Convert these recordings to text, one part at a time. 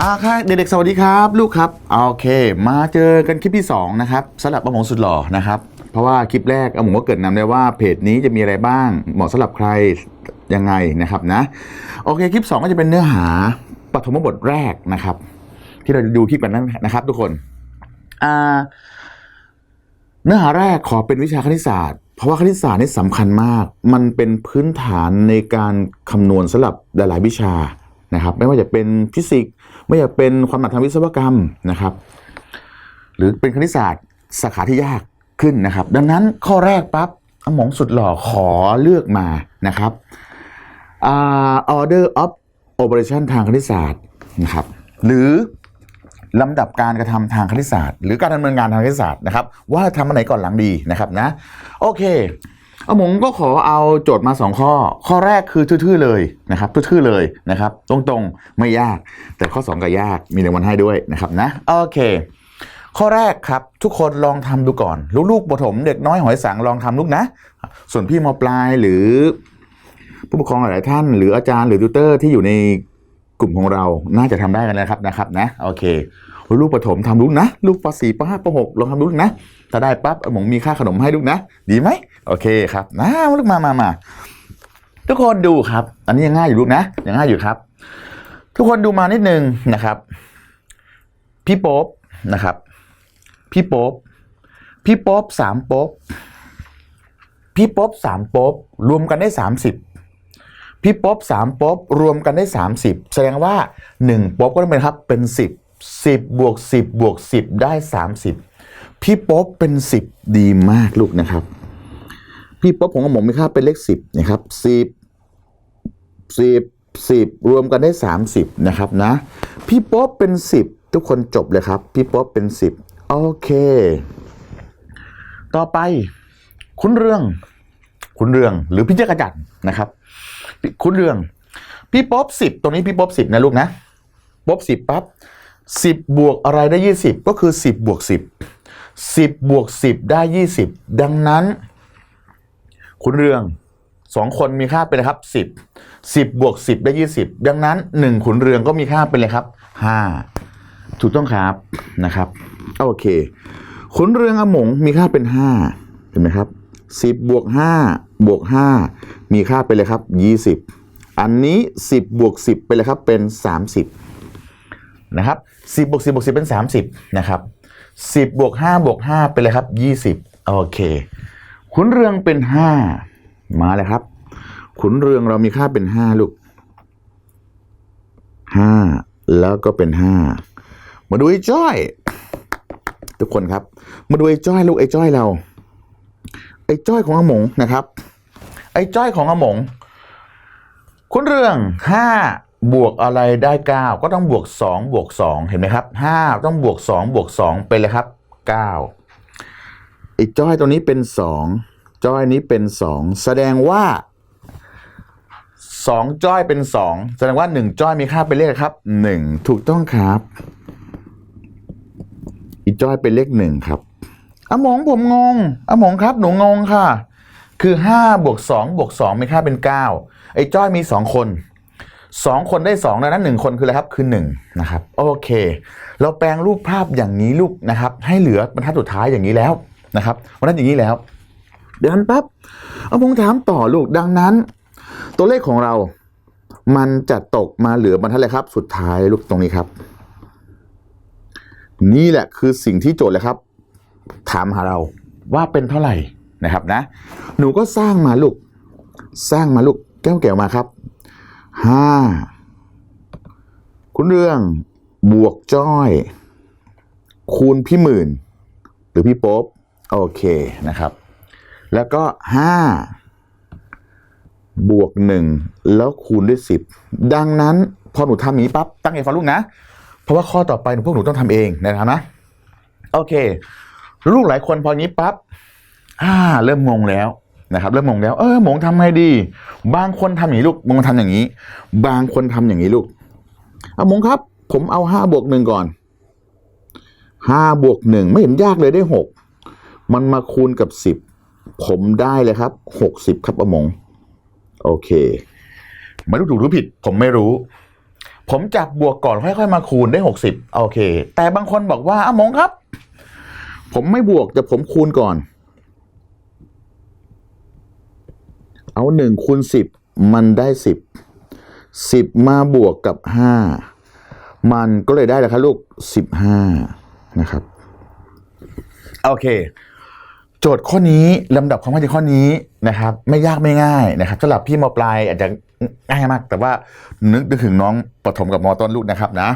อ่าค่ะเด็กๆสวัสดีครับ ลูกครับโอเค มาเจอกันคลิปที่ 2 นะครับสำหรับอาหมงสุดหล่อนะครับ เพราะว่าคลิปแรกอมงก็เกิดนำได้ว่าเพจนี้จะมีอะไรบ้างเหมาะสำหรับใครยังไงนะครับนะ โอเคคลิป 2 ก็จะเป็นเนื้อหาปฐมบทแรกนะครับ ที่เราจะดูคลิปกันนั้นนะครับ ทุกคนอ่าเนื้อหาแรกขอเป็นวิชาคณิตศาสตร์ เพราะว่าคณิตศาสตร์นี่สำคัญมาก มันเป็นพื้นฐานในการคำนวณสำหรับหลาย ๆ วิชานะครับ ไม่ว่าจะเป็นฟิสิกส์ ไม่ว่าจะเป็นความหมายทางวิศวกรรมนะครับ หรือเป็นคณิตศาสตร์สาขาที่ยากขึ้นนะครับ ดังนั้นข้อแรกปั๊บอาหมองสุดหล่อขอเลือกมานะครับอ่า order of operation ทางคณิตศาสตร์นะครับ หรือลำดับการกระทำทางคณิตศาสตร์ หรือการดำเนินงานทางคณิตศาสตร์นะครับ ว่าทำอันไหนก่อนหลังดีนะครับนะ โอเค เอาผมก็ขอเอาโจทย์มา 2 ข้อ ข้อแรกคือทื่อๆเลยนะครับทื่อๆเลยนะครับ ตรงๆไม่ยาก แต่ข้อ 2 ก็ยากมีรางวัลให้ด้วยนะครับนะโอเคข้อแรกครับ ทุกคนลองทำดูก่อน ลูกๆประถมเด็กน้อยหอยสังลองทำลูกนะ ส่วนพี่มปลายหรือ ผู้ปกครองหลายท่าน หรืออาจารย์หรือติวเตอร์ที่อยู่ในกลุ่มของเราน่าจะทำได้กันแล้วนะครับนะครับนะโอเค ลูกประถมทำลูกนะ ลูกป .4 ป .5 ป .6 ลองทำลูกนะ ถ้าได้ปั๊บหมงมีค่าขนมให้ลูกนะ ดีไหมโอเคครับนะลูกมามามาทุกคนดูครับ อันนี้ยังง่ายอยู่ลูกนะยังง่ายอยู่ครับ ทุกคนดูมานิดนึงนะครับ พี่โป๊บนะครับ พี่โป๊บพี่โป๊บสามโป๊บพี่โป๊บสามโป๊บรวมกันได้สามสิบพี่ป๊บสามป๊บรวมกันได้30แสดงว่า1ป๊บก็ต้องเป็นครับเป็น10 10บวก10บวก10 ได้ 30 พี่ป๊อบเป็น 10 ดีมากลูกนะครับ พี่ป๊อบของผมมีค่าเป็นเลข 10 นะครับ 10 10 10 รวมกันได้ 30 นะครับนะ พี่ป๊อบเป็น 10 ทุกคนจบเลยครับ พี่ป๊อบเป็น 10 โอเค ต่อไป คุณเรื่อง คุณเรื่องหรือพี่เจ้ากระจันนะครับ คุณเรื่อง พี่ป๊อบสิบตรงนี้พี่ป๊อบสิบนะลูกนะป๊อบสิบปั๊บ สิบบวกอะไรได้ยี่สิบก็คือสิบบวกสิบสิบบวกสิบได้ยี่สิบดังนั้น คุณเรืองสองคนมีค่าเป็นอะไรครับสิบสิบบวกสิบได้ยี่สิบดังนั้นหนึ่งขุนเรืองก็มีค่าเป็นอะไรครับห้าถูกต้องครับนะครับ โอเค ขุนเรืองอมงมีค่าเป็นห้าเห็นไหมครับสิบบวกห้าบวกห้ามีค่าเป็นเลยครับยี่สิบอันนี้สิบบวกสิบเป็นเลยครับเป็นสามสิบ นะครับสิบบวกสิบบวกสิบเป็นสามสิบนะครับสิบบวกห้าบวกห้าเป็นเลยครับยี่สิบโอเค ขุนเรืองเป็นห้ามาเลยครับ ขุนเรืองเรามีค่าเป็นห้าลูกห้าแล้วก็เป็นห้ามาดูไอ้จ้อย ทุกคนครับ มาดูไอ้จ้อยลูกไอ้จ้อยเรา ไอ้จ้อยของอมงนะครับ ไอ้จ้อยของอมงคุณเรื่องห้า บวกอะไรได้เก้าก็ต้องบวกสองบวกสองเห็นไหมครับห้าต้องบวกสองบวกสองเป็นเลยครับเก้าไอ้จ้อยตัวนี้เป็นสองจ้อยนี้เป็นสองแสดงว่าสองจ้อยเป็นสองแสดงว่าหนึ่งจ้อยมีค่าเป็นเลขอะไรครับหนึ่งถูกต้องครับ อีจ้อยเป็นเลขหนึ่งครับอาหมงผมงงอาหมงครับ หนูงงค่ะ คือห้าบวกสองบวกสองมีค่าเป็นเก้าไอ้จ้อยมีสองคน สองคนได้สองดังนั้นหนึ่งคนคืออะไรครับคือหนึ่งนะครับโอเค เราแปลงรูปภาพอย่างนี้ลูกนะครับ ให้เหลือบรรทัดสุดท้ายอย่างนี้แล้วนะครับบรรทัดอย่างนี้แล้วเดี๋ยวนั้นปั๊บเอาผมถามต่อลูกดังนั้น ตัวเลขของเรา มันจะตกมาเหลือบรรทัดเลยครับ สุดท้ายลูกตรงนี้ครับ นี่แหละคือสิ่งที่โจทย์เลยครับ ถามหาเราว่าเป็นเท่าไหร่นะครับนะ หนูก็สร้างมาลูก สร้างมาลูกแก้วแก้วมาครับ ห้าคุณเรื่องบวกจ้อย คูณพี่หมื่น หรือพี่โป๊บโอเคนะครับ แล้วก็ห้าบวกหนึ่งแล้วคูณด้วยสิบดังนั้นพอหนูทำอย่างนี้ปั๊บตั้งใจฟังลูกนะ เพราะว่าข้อต่อไปหนูพวกหนูต้องทำเองนะครับนะโอเค ลูกหลายคนพอนี้ปั๊บอ่า เริ่มงงแล้ว นะครับเริ่มงงแล้วเออหมงทำไงดี บางคนทำอย่างนี้ลูกบางคนทำอย่างนี้ บางคนทำอย่างนี้ลูกเอาหมงครับ ผมเอาห้าบวกหนึ่งก่อนห้าบวกหนึ่งไม่เห็นยากเลยได้หกมันมาคูณกับสิบผมได้เลยครับหกสิบครับอมง โอเคไม่รู้ถูกหรือผิด ผมไม่รู้ ผมจับบวกก่อนค่อยๆมาคูณได้หกสิบโอเค แต่บางคนบอกว่าอมงครับ ผมไม่บวกแต่ผมคูณก่อน เอาหนึ่งคูณสิบมันได้สิบสิบมาบวกกับห้ามันก็เลยได้แล้วครับลูกสิบห้านะครับ โอเค โจทย์ข้อนี้ลำดับความเข้าใจข้อนี้นะครับ ไม่ยากไม่ง่ายนะครับสำหรับพี่มปลายอาจจะง่ายมาก แต่ว่านึกถึงน้องประถมกับมต้นลูกนะครับนะ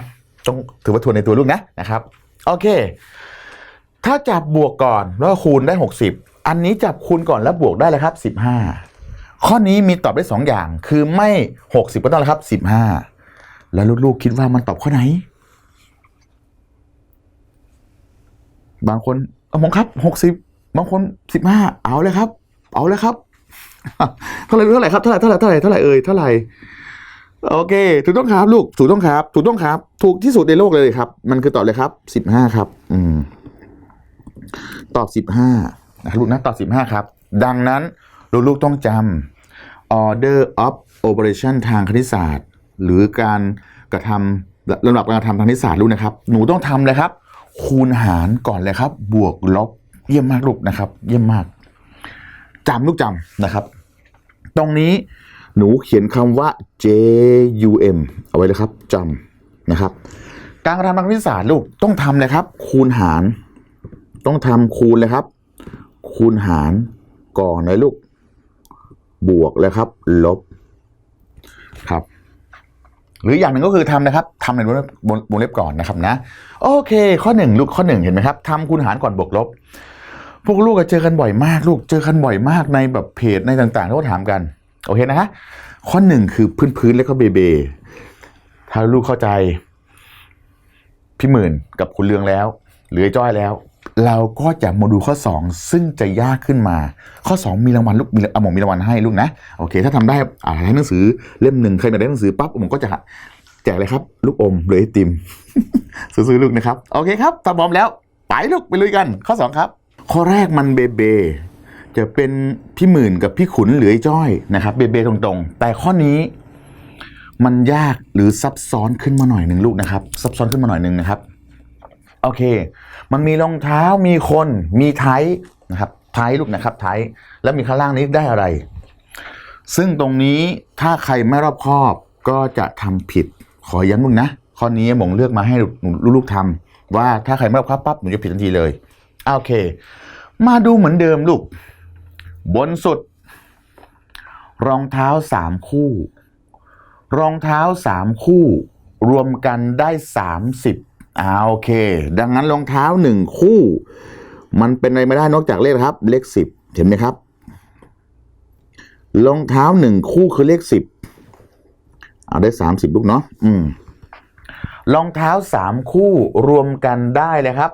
ต้องถือว่าทวนในตัวลูกนะนะครับ โอเค ถ้าจับบวกก่อนแล้วคูณได้ 60 อันนี้จับคูณก่อนแล้วบวกได้เลยครับ 15 ข้อนี้มีตอบได้2อย่าง คือไม่ 60 ก็ต้องแล้วครับ 15 แล้วลูกๆคิดว่ามันตอบข้อไหน บางคนเอามองครับ 60 บางคน 15 เอาเลยครับ เอาเลยครับ เท่าไหร่เท่าไหร่ครับ เท่าไหร่เท่าไหร่เท่าไหร่เท่าไหร่เอ่ยเท่าไหร่โอเค ถูกต้องครับลูก ถูกต้องครับ ถูกต้องครับ ถูกที่สุดในโลกเลยครับ มันคือตอบเลยครับสิบห้าครับ อืม ตอบสิบห้านะครับลูกนะตอบสิบห้าครับ ดังนั้น ลูกๆต้องจำ order of operation ทางคณิตศาสตร์ หรือการกระทำลำดับการกระทำทางคณิตศาสตร์ลูกนะครับ หนูต้องทำเลยครับ คูณหารก่อนเลยครับ บวกลบเยี่ยมมากลูกนะครับ เยี่ยมมากจำลูกจำนะครับ ตรงนี้หนูเขียนคำว่า J U M เอาไว้เลยครับจำนะครับ การกระทำทางคณิตศาสตร์ลูกต้องทำเลยครับ คูณหาร ต้องทำคูณเลยครับ คูณหารก่อนเลยลูก บวกเลยครับ ลบ ครับ หรืออย่างหนึ่งก็คือทำนะครับทำในวงเล็บวงเล็บก่อนนะครับนะ โอเค ข้อหนึ่งลูกข้อหนึ่งเห็นไหมครับทำคูณหารก่อนบวกลบ พวกลูกก็เจอกันบ่อยมาก ลูกเจอกันบ่อยมากในแบบเพจในต่างๆที่เขาถามกัน โอเคนะฮะข้อหนึ่งคือพื้นๆแล้วก็เบเบถ้าลูกเข้าใจ พี่หมื่นกับคุณเลืองแล้ว หรือจ้อยแล้ว เราก็จะมาดูข้อ 2 ซึ่งจะยากขึ้นมา ข้อ 2 มีรางวัลลูกมีอมงมีรางวัลให้ลูกนะโอเค ถ้าทำได้อ่าให้หนังสือเล่มหนึ่งใครมาได้หนังสือปั๊บผมก็จะแจกเลยครับ ลูกอมหรือไอติมซื้อๆลูกนะครับ โอเคครับถ้าพร้อมแล้ว ไปลูกไปลุยกัน ข้อ 2 ครับ ข้อแรกมันเบเบจะเป็นพี่หมื่นกับพี่ขุนหรือไอ้จ้อยนะครับเบเบตรงๆ แต่ข้อนี้มันยากหรือซับซ้อนขึ้นมาหน่อยหนึ่งลูกนะครับ ซับซ้อนขึ้นมาหน่อยหนึ่งนะครับ โอเค มันมีรองเท้ามีคนมีไทยนะครับไทยลูกนะครับไทยแล้วมีข้างล่างนี้ได้อะไร ซึ่งตรงนี้ถ้าใครไม่รอบคอบก็จะทำผิดขอย้ำลูกนะข้อนี้หมงเลือกมาให้ลูกๆทำว่าถ้าใครไม่รอบคอบปั๊บหนูจะผิดทันทีเลยโอเค มาดูเหมือนเดิมลูก บนสุด รองเท้าสามคู่ รองเท้าสามคู่ รวมกันได้สามสิบ อ่าโอเค ดังนั้นรองเท้าหนึ่งคู่ มันเป็นอะไรไม่ได้นอกจากเลขครับ เลขสิบเห็นไหมครับรองเท้าหนึ่งคู่คือเลขสิบเอาได้สามสิบลูกเนาะอืมรองเท้าสามคู่รวมกันได้เลยครับ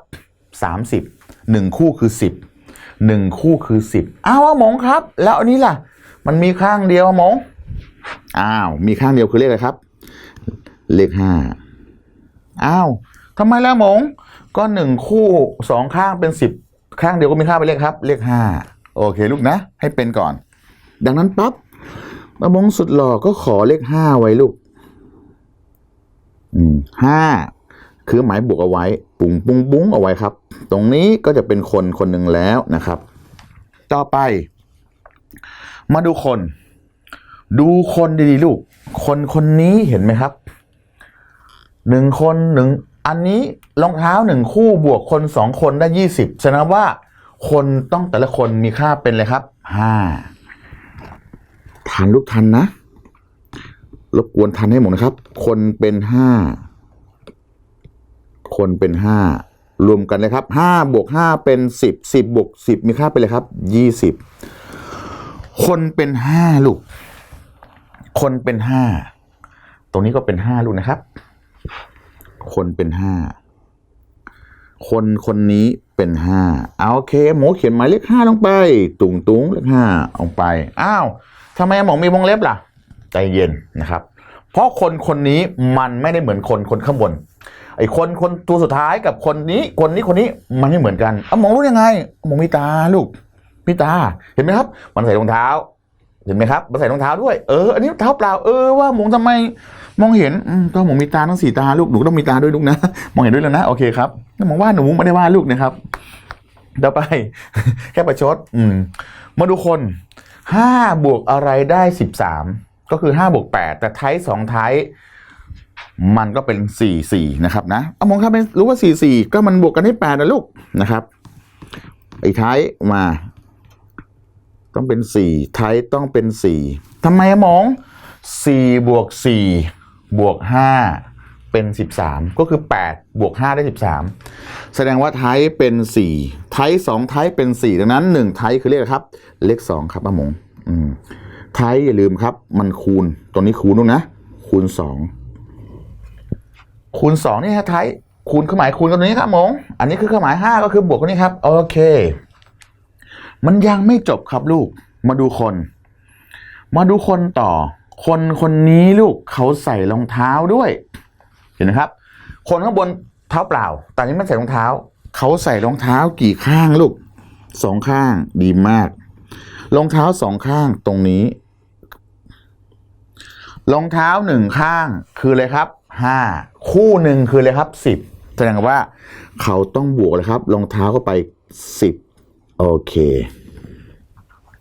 สามสิบหนึ่งคู่คือสิบหนึ่งคู่คือสิบอ้าวหมงครับ แล้วอันนี้ล่ะ มันมีข้างเดียวหมงอ้าว มีข้างเดียวคือเลขอะไรครับ เลขห้าอ้าว ทำไมล่ะหมง ก็หนึ่งคู่สองข้างเป็นสิบข้างเดียวก็มีค่าเป็นเลขครับ เลขห้าโอเคลูกนะ ให้เป็นก่อน ดังนั้นปั๊บมะมงสุดหล่อก็ขอเลขห้าไว้ลูกห้าคือหมายบวกเอาไว้ ปุ้งปุ้งปุ้งเอาไว้ครับ ตรงนี้ก็จะเป็นคนคนหนึ่งแล้วนะครับ ต่อไป มาดูคน ดูคนดีๆลูก คนคนนี้เห็นไหมครับหนึ่งคนหนึ่ง อันนี้รองเท้าหนึ่งคู่บวกคนสองคนได้ยี่สิบแสดงว่าคนต้องแต่ละคนมีค่าเป็นเลยครับห้าทันลูกทันนะ รบกวนทันให้หมดนะครับ คนเป็นห้าคนเป็นห้ารวมกันเลยครับห้าบวกห้าเป็นสิบสิบบวกสิบมีค่าเป็นเลยครับยี่สิบคนเป็นห้าลูก คนเป็นห้าตรงนี้ก็เป็นห้าลูกนะครับ คนเป็นห้าคนคนนี้เป็นห้าเอาโอเค หมูเขียนหมายเลขห้าลงไป ตุงตุงเลขห้าลงไป อ้าวทำไมหมอมีวงเล็บล่ะ ใจเย็นนะครับ เพราะคนคนนี้มันไม่ได้เหมือนคนคนข้างบน ไอ้คนคนตัวสุดท้ายกับคนนี้ คนนี้คนนี้มันไม่เหมือนกันเอามองรู้ยังไงมองมีตาลูกมีตา เห็นไหมครับ มันใส่รองเท้า เห็นไหมครับ มันใส่รองเท้าด้วย เออ อันนี้เท้าเปล่า เออว่ามงทำไม มองเห็นก็หมองมีตาทั้งสี่ตาลูกหนูต้องมีตาด้วยลูกนะ มองเห็นด้วยแล้วนะ โอเคครับมองว่าหนูไม่ได้ว่าลูกนะครับต่อไป แค่ประชด อืม มาดูคนห้าบวกอะไรได้สิบสามก็คือห้าบวกแปดแต่ไทป์สองไทป์มันก็เป็นสี่สี่นะครับนะเอามองครับไม่รู้ว่าสี่สี่ก็มันบวกกันได้แปดนะลูกนะครับไอ้ไทป์มา ต้องเป็นสี่ไทป์ต้องเป็นสี่ทำไมอมองสี่บวกสี่ บวกห้าเป็นสิบสามก็คือแปดบวกห้าได้สิบสามแสดงว่าไทป์เป็นสี่ไทป์สองไทป์เป็นสี่ดังนั้นหนึ่งไทป์คือเลขครับ เลขสองครับอะมงอืมไทป์อย่าลืมครับ มันคูณตรงนี้คูณนู่นนะ คูณสองคูณสองนี่ฮะไทป์คูณเครื่องหมายคูณกันตรงนี้ครับมง อันนี้คือเครื่องหมายห้าก็คือบวกกันนี้ครับ โอเค มันยังไม่จบครับลูก มาดูคน มาดูคนต่อ คนคนนี้ลูกเขาใส่รองเท้าด้วย เห็นไหมครับ คนข้างบนเท้าเปล่า แต่นี้ไม่ใส่รองเท้า เขาใส่รองเท้ากี่ข้างลูกสองข้างดีมาก รองเท้าสองข้างตรงนี้ รองเท้าหนึ่งข้างคืออะไรครับห้าคู่หนึ่งคืออะไรครับสิบแสดงว่าเขาต้องบวกเลยครับรองเท้าเข้าไปสิบโอเค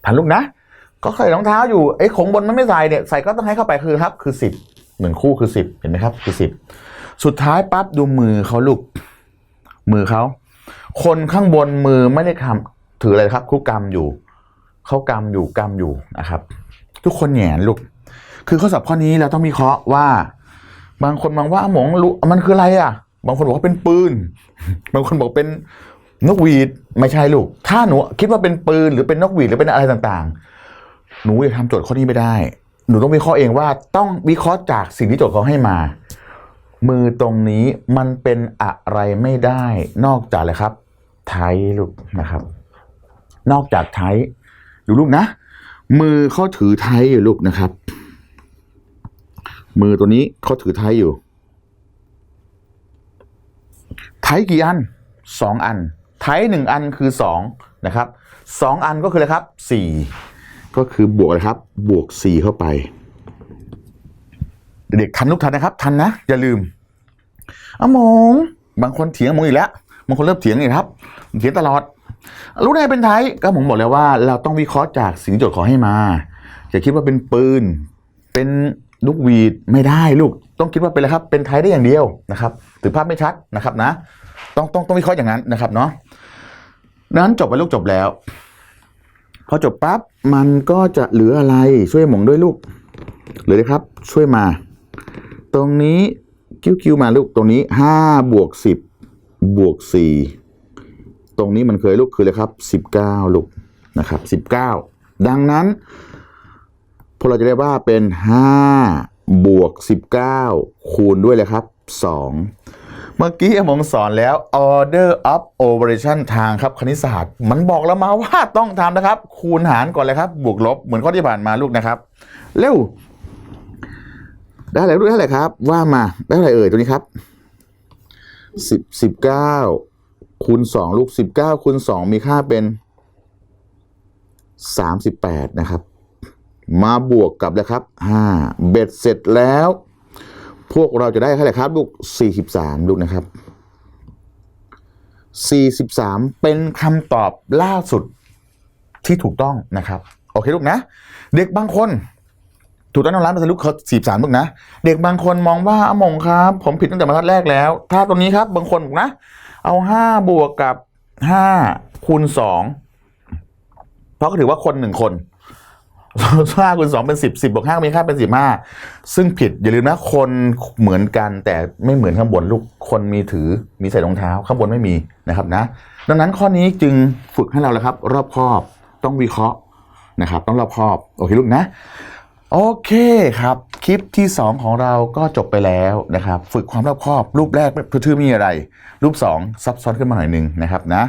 ทันลูกนะ ก็ใส่รองเท้าอยู่ไอ้ของบนมันไม่ใส่เนี่ยใส่ก็ต้องให้เข้าไปคือครับ คือสิบหนึ่งคู่คือสิบเห็นไหมครับ คือสิบสุดท้ายปั๊บดูมือเขาลูก มือเขาคนข้างบนมือไม่ได้ทำถืออะไรครับคู่กำอยู่เขากำอยู่กำอยู่นะครับ ทุกคนแหนลูก คือข้อสอบข้อนี้เราต้องมีเคราะห์ว่า บางคนมองว่าหมองรู้มันคืออะไรอะ บางคนบอกว่าเป็นปืน บางคนบอกเป็นนกหวีดไม่ใช่ลูก ถ้าหนูคิดว่าเป็นปืนหรือเป็นนกหวีดหรือเป็นอะไรต่างๆ หนูจะทำโจทย์ข้อนี้ไม่ได้ หนูต้องวิเคราะห์เองว่าต้องวิเคราะห์จากสิ่งที่โจทย์เขาให้มา มือตรงนี้มันเป็นอะไรไม่ได้นอกจากอะไรครับ ไทยลูกนะครับ นอกจากไทยดูลูกนะ มือเขาถือไทยอยู่ลูกนะครับ มือตัวนี้เขาถือไทยอยู่ ไทยกี่อันสองอัน ไทยหนึ่งอันคือสองนะครับสองอันก็คืออะไรครับสี่ ก็คือบวกเลยครับ บวกสี่เข้าไป เด็กทันลูกทันนะครับ ทันนะ อย่าลืมอมง บางคนเถียงมงอีกแล้วบางคนเริ่มเถียงอีกครับ เถียงตลอด รู้ได้เป็นไทยก็ผมบอกแล้วว่า เราต้องวิเคราะห์จากสิ่งโจทย์ขอให้มา อย่าคิดว่าเป็นปืน เป็นลูกวีดไม่ได้ลูก ต้องคิดว่าเป็นอะไรครับ เป็นไทยได้อย่างเดียวนะครับถือภาพไม่ชัดนะครับนะ ต้องต้องต้องวิเคราะห์อย่างนั้นนะครับเนาะนั้นจบไปลูกจบแล้ว พอจบปั๊บมันก็จะเหลืออะไรช่วยหมงด้วยลูกเหลือเลยครับ ช่วยมา ตรงนี้คิ้วคิวมาลูกตรงนี้ห้าบวกสิบบวกสี่ตรงนี้มันเคยลูกคือเลยครับสิบเก้าลูกนะครับสิบเก้าดังนั้นพวกเราจะได้ว่าเป็น5บวก19คูณด้วยเลยครับ2 เมื่อกี้ผมสอนแล้ว order of operation ทางครับคณิตศาสตร์ มันบอกแล้วมาว่าต้องทำนะครับ คูณหารก่อนเลยครับ บวกลบเหมือนข้อที่ผ่านมาลูกนะครับ เร็ว ได้อะไรลูกได้อะไรครับ ว่ามาได้อะไรเอ่ยตัวนี้ครับสิบสิบเก้าคูณสองลูกสิบเก้าคูณสองมีค่าเป็นสามสิบแปดนะครับ มาบวกกับเลยครับห้าเบ็ดเสร็จแล้ว วกเราจะได้เท่าไหร่ครับลูกสี่สิบสามลูกนะครับสี่สิบสามเป็นคำตอบล่าสุดที่ถูกต้องนะครับ โอเคลูกนะ เด็กบางคนถูกต้องน้องร้านเป็นลูกเขาสี่สามลูกนะ เด็กบางคนมองว่าอมงครับ ผมผิดตั้งแต่บรรทัดแรกแล้ว ถ้าตรงนี้ครับบางคนนะ เอาห้าบวกกับห้าคูณสองเพราะก็ถือว่าคนหนึ่งคน ห้าคูณสองเป็นสิบสิบบวกห้ามีค่าเป็นสิบห้าซึ่งผิดอย่าลืมนะคนเหมือนกันแต่ไม่เหมือนข้างบนลูกคนมีถือมีใส่รองเท้าข้างบนไม่มีนะครับนะ ดังนั้นข้อนี้จึงฝึกให้เราแล้วครับ รอบคอบต้องวิเคราะห์นะครับ ต้องรอบคอบโอเคลูกนะ โอเคครับ คลิปที่ 2 ของเราก็จบไปแล้วนะครับ ฝึกความรอบคอบ รูปแรกทื่อๆมีอะไร รูป 2 ซับซ้อนขึ้นมาหน่อยหนึ่งนะครับนะ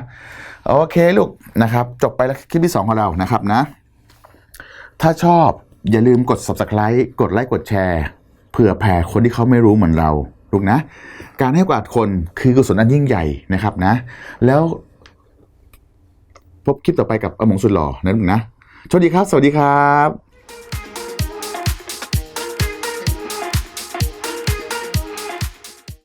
โอเคลูกนะครับ จบไปแล้วคลิปที่ 2 ของเรานะครับนะ ถ้าชอบอย่าลืมกด subscribe กดไลค์กดแชร์เผื่อแผ่คนที่เขาไม่รู้เหมือนเราลูกนะ การให้โอกาสคนคือกุศลอันยิ่งใหญ่นะครับนะ แล้วพบคลิปต่อไปกับอมงสุดหล่อนะลูกนะสวัสดีครับ สวัสดีครับ